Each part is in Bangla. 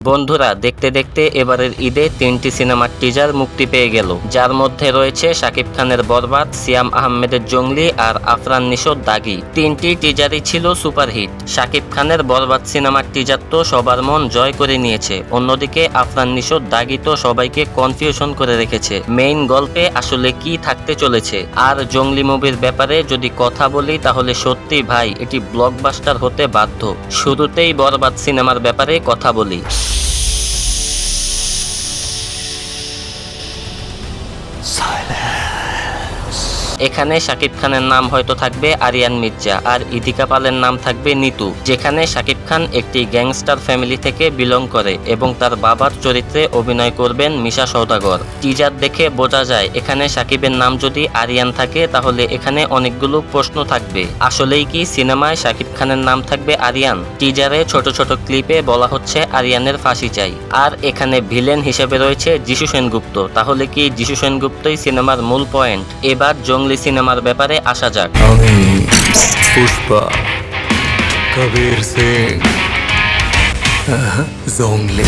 বন্ধুরা, দেখতে দেখতে এবারের ঈদে তিনটি সিনেমার টিজার মুক্তি পেয়ে গেল। যার মধ্যে রয়েছে শাকিব খানের বরবাদ, সিয়াম আহমেদের জঙ্গলি আর আফরান নিশোর দাগি। তিনটি টিজারই ছিল সুপারহিট। শাকিব খানের বরবাদ সিনেমার টিজার তো সবার মন জয় করে নিয়েছে। অন্যদিকে আফরান নিশোর দাগি তো সবাইকে কনফিউশন করে রেখেছে। মেইন গল্পে আসলে কি থাকতে চলেছে? আর জঙ্গলি মুভির ব্যাপারে যদি কথা বলি, তাহলে সত্যি ভাই, এটি ব্লকবাস্টার হতে বাধ্য। শুরুতেই বরবাদ সিনেমার ব্যাপারে কথা বলি। এখানে শাকিব খানের নাম হয়তো থাকবে আরিয়ান মির্জা আর ইদিকা পালের নাম থাকবে নিতু, যেখানে শাকিব খান একটি গ্যাংস্টার ফ্যামিলি থেকে বিলং করে এবং তার বাবার চরিত্রে অভিনয় করবেন মিশা সৌদাগর টিজার দেখে বোঝা যায়, এখানে শাকিবের নাম যদি আরিয়ান থাকে, তাহলে এখানে অনেকগুলো প্রশ্ন থাকবে। আসলেই কি সিনেমায় শাকিব খানের নাম থাকবে আরিয়ান? টিজারে ছোট ছোট ক্লিপে বলা হচ্ছে আরিয়ানের ফাঁসি চাই। আর এখানে ভিলেন হিসেবে রয়েছে যিশু সেনগুপ্ত, তাহলে কি যিশু সেনগুপ্তই সিনেমার মূল পয়েন্ট? এবার জঙ্গলি সিনেমার ব্যাপারে আসা যাক। আমি পুষ্পা কবির সিং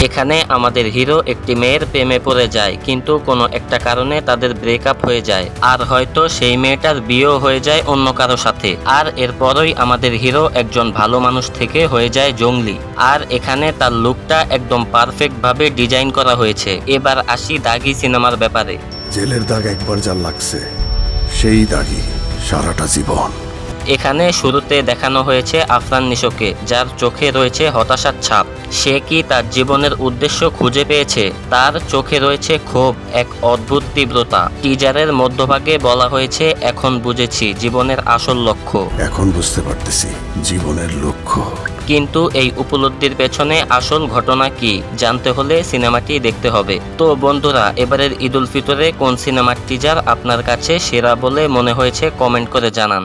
এখানে আমাদের হিরো একটি মেয়ের প্রেমে পড়ে যায় কিন্তু কোনো একটা কারণে তাদের ব্রেকআপ হয়ে যায়। আর হয়তো সেই মেয়েটার বিয়েও হয়ে যায় অন্য কারও সাথে। আর এরপরই আমাদের হিরো একজন ভালো মানুষ থেকে হয়ে যায় জঙ্গলি। আর এখানে তার লুকটা একদম পারফেক্ট ভাবে ডিজাইন করা হয়েছে। এবার আসি দাগি সিনেমার ব্যাপারে। জেলের দাগ একবার যা লাগছে। সেই দাগি সারাটা জীবন। এখানে শুরুতে দেখানো হয়েছে আফরান নিশোকে যার চোখে রয়েছে হতাশার ছাপ। সে কি তার জীবনের উদ্দেশ্য খুঁজে পেয়েছে? তার চোখে রয়েছে ক্ষোভ এক অদ্ভুত তীব্রতা। টিজারের মধ্যভাগে বলা হয়েছে এখন বুঝেছি জীবনের আসল লক্ষ্য। এখন বুঝতে পারতেছি জীবনের লক্ষ্য। কিন্তু এই উপলব্ধির পেছনে আসল ঘটনা কি জানতে হলে সিনেমাটি দেখতে হবে। তো বন্ধুরা এবারের ঈদুল ফিতরে কোন সিনেমার টিজার আপনার কাছে সেরা বলে মনে হয়েছে কমেন্ট করে জানান।